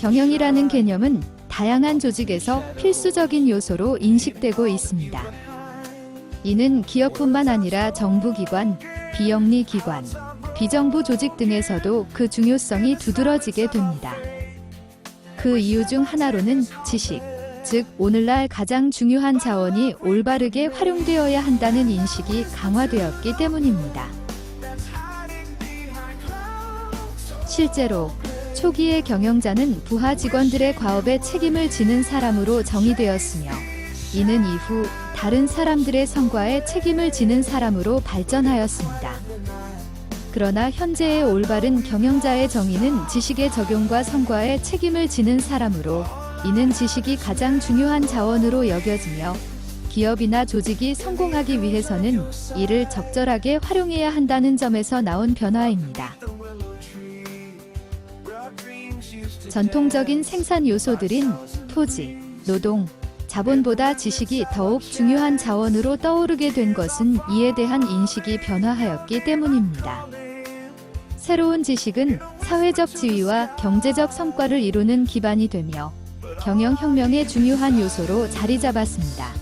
경영이라는 개념은 다양한 조직에서 필수적인 요소로 인식되고 있습니다. 이는 기업뿐만 아니라 정부기관, 비영리 기관, 비정부 조직 등에서도 그 중요성이 두드러지게 됩니다. 그 이유 중 하나로는 지식, 즉 오늘날 가장 중요한 자원이 올바르게 활용되어야 한다는 인식이 강화되었기 때문입니다. 실제로 초기의 경영자는 부하 직원들의 과업에 책임을 지는 사람으로 정의되었으며 이는 이후 다른 사람들의 성과에 책임을 지는 사람으로 발전하였습니다. 그러나 현재의 올바른 경영자의 정의는 지식의 적용과 성과에 책임을 지는 사람으로 이는 지식이 가장 중요한 자원으로 여겨지며 기업이나 조직이 성공하기 위해서는 이를 적절하게 활용해야 한다는 점에서 나온 변화입니다. 전통적인 생산 요소들인 토지, 노동, 자본보다 지식이 더욱 중요한 자원으로 떠오르게 된 것은 이에 대한 인식이 변화하였기 때문입니다. 새로운 지식은 사회적 지위와 경제적 성과를 이루는 기반이 되며 경영혁명의 중요한 요소로 자리 잡았습니다.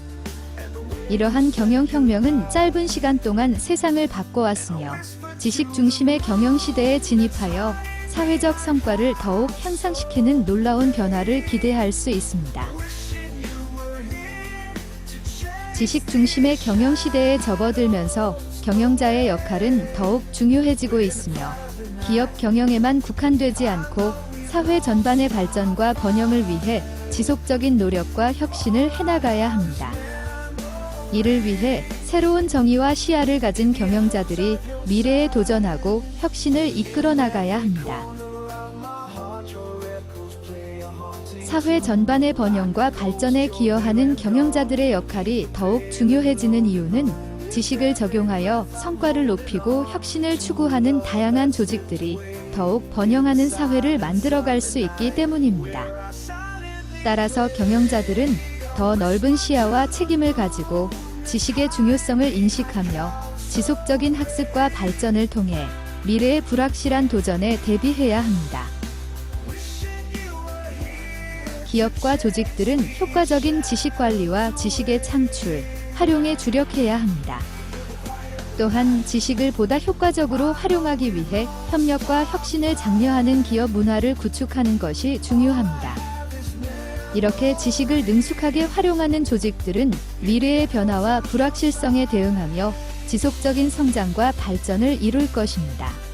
이러한 경영혁명은 짧은 시간 동안 세상을 바꿔왔으며 지식 중심의 경영시대에 진입하여 사회적 성과를 더욱 향상시키는 놀라운 변화를 기대할 수 있습니다. 지식 중심의 경영 시대에 접어들면서 경영자의 역할은 더욱 중요해지고 있으며 기업 경영에만 국한되지 않고 사회 전반의 발전과 번영을 위해 지속적인 노력과 혁신을 해나가야 합니다. 이를 위해 새로운 정의와 시야를 가진 경영자들이 미래에 도전하고 혁신을 이끌어 나가야 합니다. 사회 전반의 번영과 발전에 기여하는 경영자들의 역할이 더욱 중요해지는 이유는 지식을 적용하여 성과를 높이고 혁신을 추구하는 다양한 조직들이 더욱 번영하는 사회를 만들어갈 수 있기 때문입니다. 따라서 경영자들은 더 넓은 시야와 책임을 가지고 지식의 중요성을 인식하며 지속적인 학습과 발전을 통해 미래의 불확실한 도전에 대비해야 합니다. 기업과 조직들은 효과적인 지식 관리와 지식의 창출, 활용에 주력해야 합니다. 또한 지식을 보다 효과적으로 활용하기 위해 협력과 혁신을 장려하는 기업 문화를 구축하는 것이 중요합니다. 이렇게 지식을 능숙하게 활용하는 조직들은 미래의 변화와 불확실성에 대응하며 지속적인 성장과 발전을 이룰 것입니다.